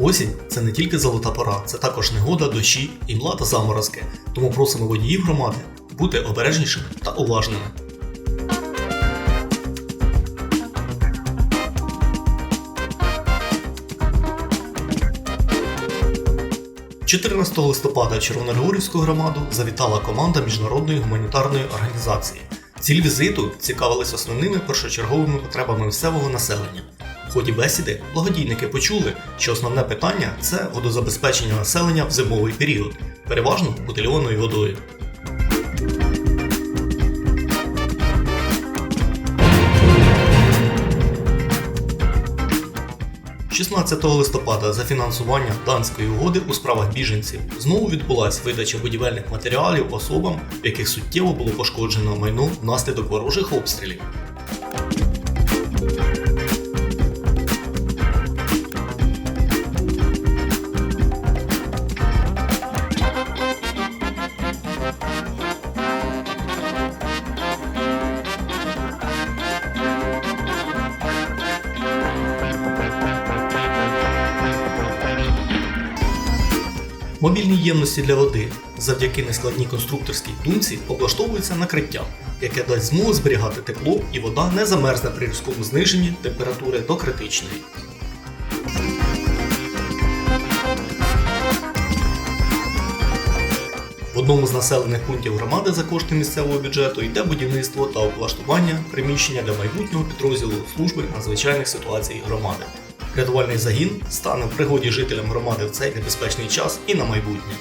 Осінь це не тільки золота пора, це також негода, дощі і мла та заморозки. Тому просимо водіїв громади бути обережнішими та уважними. 14 листопада в Червоногригорівську громаду завітала команда міжнародної гуманітарної організації. Ціль візиту цікавились основними першочерговими потребами місцевого населення. В ході бесіди благодійники почули, що основне питання це водозабезпечення населення в зимовий період, переважно бутильованою водою. 16 листопада за фінансування данської угоди у справах біженців знову відбулася видача будівельних матеріалів особам, в яких суттєво було пошкоджено майно внаслідок ворожих обстрілів. Мобільні ємності для води завдяки нескладній конструкторській думці облаштовуються накриття, яке дасть змогу зберігати тепло і вода не замерзне при різкому зниженні температури до критичної. В одному з населених пунктів громади за кошти місцевого бюджету йде будівництво та облаштування приміщення для майбутнього підрозділу служби надзвичайних ситуацій громади. Рятувальний загін стане в пригоді жителям громади в цей небезпечний час і на майбутнє.